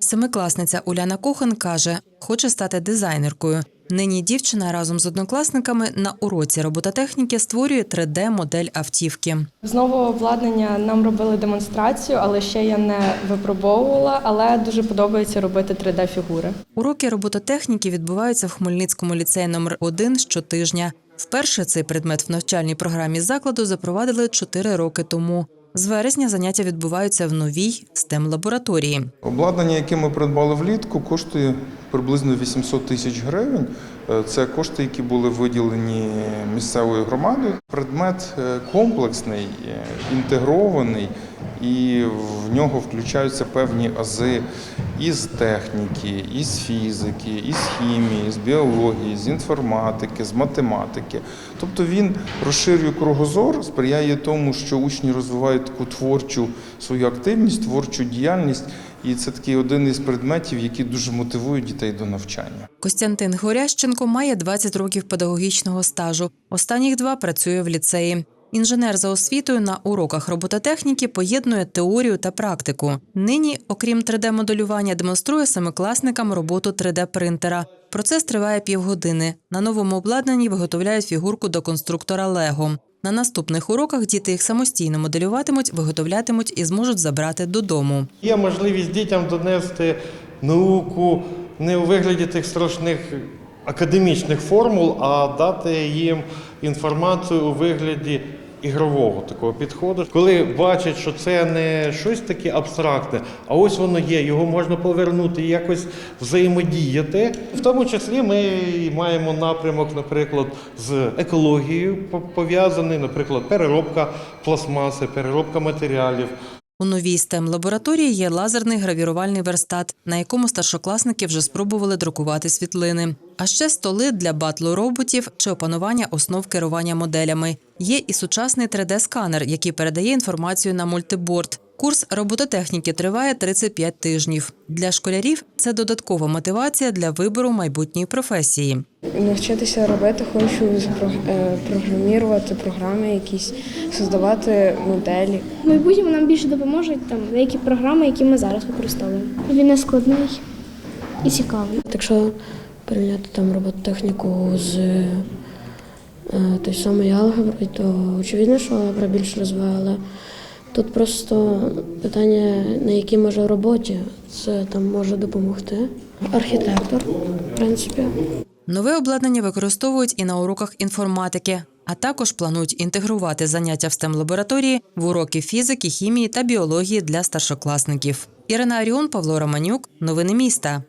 Семикласниця Уляна Кохан каже, хоче стати дизайнеркою. Нині дівчина разом з однокласниками на уроці робототехніки створює 3D-модель автівки. З нового обладнання нам робили демонстрацію, але ще я не випробовувала. Але дуже подобається робити 3D-фігури. Уроки робототехніки відбуваються в Хмельницькому ліцеї номер 1 щотижня. Вперше цей предмет в навчальній програмі закладу запровадили 4 роки тому. З вересня заняття відбуваються в новій stem лабораторії Обладнання, яке ми придбали влітку, коштує приблизно 800 тисяч гривень. Е, Це кошти, які були виділені місцевою громадою. Предмет е, комплексний, е, інтегрований, і в нього включаються певні ази із техніки, із фізики, із хімії, з біології, з інформатики, з математики. Тобто він розширює кругозор, сприяє тому, що учні розвивають таку творчу свою активність, творчу діяльність. І це такий один із предметів, які дуже мотивують дітей до навчання. Костянтин Горященко має 20 років педагогічного стажу. Останніх два працює в ліцеї. Інженер за освітою на уроках робототехніки поєднує теорію та практику. Нині, окрім 3D-моделювання, демонструє семикласникам роботу 3D-принтера. Процес триває півгодини. На новому обладнанні виготовляють фігурку до конструктора Лего. На наступних уроках діти їх самостійно моделюватимуть, виготовлятимуть і зможуть забрати додому. Є можливість дітям донести науку не у вигляді тих страшних академічних формул, а дати їм інформацію у вигляді ігрового такого підходу. Коли бачать, що це не щось таке абстрактне, а ось воно є, його можна повернути і якось взаємодіяти. В тому числі ми маємо напрямок, наприклад, з екологією по- пов'язаний, наприклад, переробка пластмаси, переробка матеріалів. У новій stem лабораторії є лазерний гравірувальний верстат, на якому старшокласники вже спробували друкувати світлини. А ще столи для батлу роботів чи опанування основ керування моделями. Є і сучасний 3D-сканер, який передає інформацію на мультиборд. Курс робототехніки триває 35 тижнів. Для школярів це додаткова мотивація для вибору майбутньої професії. Навчитися робити, хочу е, програмувати програми, якісь создавати моделі. В майбутньому нам більше допоможуть там деякі програми, які ми зараз використовуємо. Він не складний і цікавий. Якщо порівняти там робототехніку з е, той самої алгебри, то очевидно, що алгебра більш розвиває, але тут просто питання, на якій може роботі це там може допомогти. Архітектор, в принципі. Нове обладнання використовують і на уроках інформатики, а також планують інтегрувати заняття в stem лабораторії в уроки фізики, хімії та біології для старшокласників. Ірина Аріон, Павло Романюк. Новини міста.